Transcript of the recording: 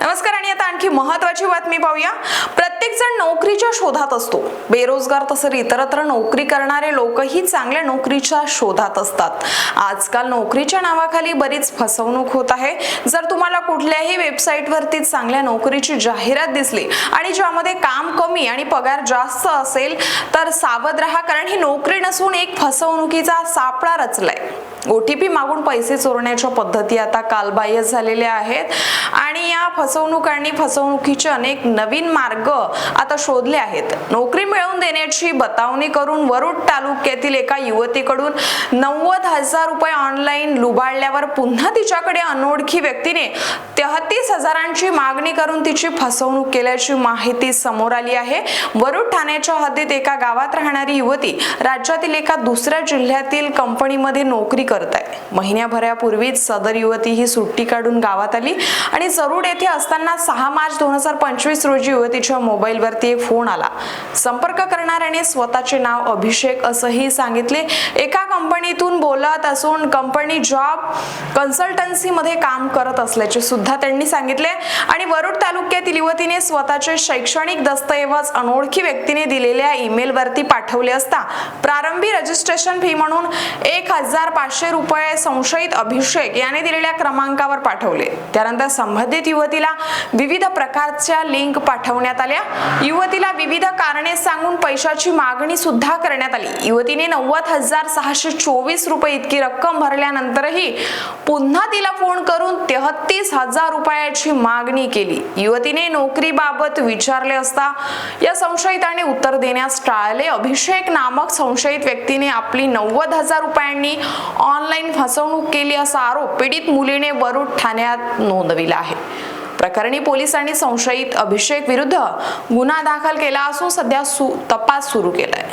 नमस्कार आणि आता आणखी महत्वाची बातमी पाहूया. प्रत्येक जण नोकरीच्या शोधात असतो. बेरोजगार तसं इतरत्र नोकरी करणारे लोकही चांगल्या नोकरीच्या शोधात असतात. आजकाल नोकरीच्या नावाखाली बरीच फसवणूक होत आहे. जर तुम्हाला कुठल्याही वेबसाईटवरती चांगल्या नोकरीची जाहिरात दिसली आणि ज्यामध्ये काम कमी आणि पगार जास्त असेल तर सावध राहा कारण ही नोकरी नसून एक फसवणुकीचा सापळा रचलाय. ओ टी पी मागून पैसे चोरण्याच्या पद्धती आता कालबाह्य झालेल्या आहेत. आणि या फसवणूक आणि फसवणुकीचे अनेक नवीन मार्ग आता शोधले आहेत. नोकरी मिळवून देण्याची बतावणी करून वरुड तालुक्यातील एका युवतीकडून नव्वद हजार रुपये ऑनलाईन लुबाडल्यावर पुन्हा तिच्याकडे अनोळखी व्यक्तीने तेहतीस हजारांची मागणी करून तिची फसवणूक केल्याची माहिती समोर आली आहे. वरुड ठाण्याच्या हद्दीत एका गावात राहणारी युवती राज्यातील एका दुसऱ्या जिल्ह्यातील कंपनीमध्ये नोकरी करताय. महिन्याभरापूर्वीच सदर युवती ही सुट्टी काढून गावात आली आणि जरूड येथे असताना सहा मार्च दोन हजार पंचवीस रोजी युवतीच्या मोबाईलवरती एक फोन आला. संपर्क करणाऱ्याने स्वतःचे नाव अभिषेक असंही सांगितले. एका कंपनीतून बोलत असून कंपनी जॉब कन्सल्टन्सीमध्ये काम करत असल्याचे सुद्धा त्यांनी सांगितले आणि वरुड तालुक्यातील युवतीने स्वतःचे शैक्षणिक दस्तऐवज अनोळखी व्यक्तीने दिलेल्या ईमेलवरती पाठवले असता प्रारंभी रजिस्ट्रेशन फी म्हणून एक हजार पाचशे रुपये संशयित अभिषेक याने दिलेल्या क्रमांकावर पाठवले. त्यानंतर संबंधित युवतीला विविध प्रकारच्या लिंक पाठवण्यात आल्या. युवतीला विविध कारणे सांगून पैशाची मागणी सुद्धा करण्यात आली. युवतीने नव्वद हजार सहाशे चोवीस रुपये इतकी रक्कम भरल्यानंतरही पुन्हा तिला फोन करून तेहतीस हजार रुपयाची मागणी केली. युवतीने नोकरीबाबत विचारले असता या संशयिताने उत्तर देण्यास टाळले. अभिषेक नामक संशयित व्यक्तीने आपली नव्वद हजार रुपयांनी ऑनलाईन फसवणूक केली असा आरोप पीडित मुलीने वरुड ठाण्यात नोंदविला आहे. प्रकरणी पोलिसांनी संशयित अभिषेक विरुद्ध गुन्हा दाखल केला असून सध्या सु तपास सुरू केलाय.